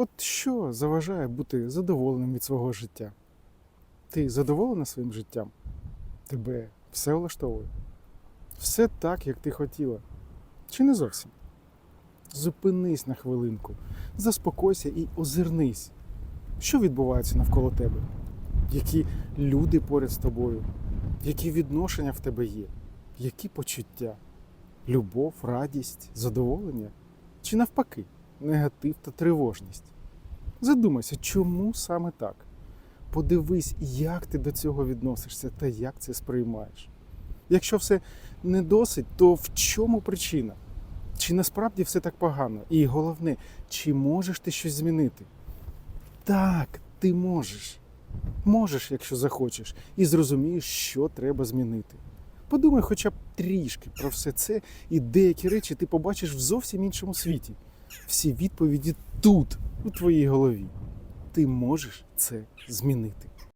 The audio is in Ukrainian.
От що заважає бути задоволеним від свого життя? Ти задоволена своїм життям? Тебе все влаштовує? Все так, як ти хотіла. Чи не зовсім? Зупинись на хвилинку, заспокойся і озирнись. Що відбувається навколо тебе? Які люди поряд з тобою? Які відношення в тебе є? Які почуття? Любов, радість, задоволення? Чи навпаки, негатив та тривожність? Задумайся, чому саме так? Подивись, як ти до цього відносишся та як це сприймаєш. Якщо все не досить, то в чому причина? Чи насправді все так погано? І головне, чи можеш ти щось змінити? Так, ти можеш. Можеш, якщо захочеш, і зрозумієш, що треба змінити. Подумай хоча б трішки про все це, і деякі речі ти побачиш в зовсім іншому світі. Всі відповіді тут, у твоїй голові. Ти можеш це змінити.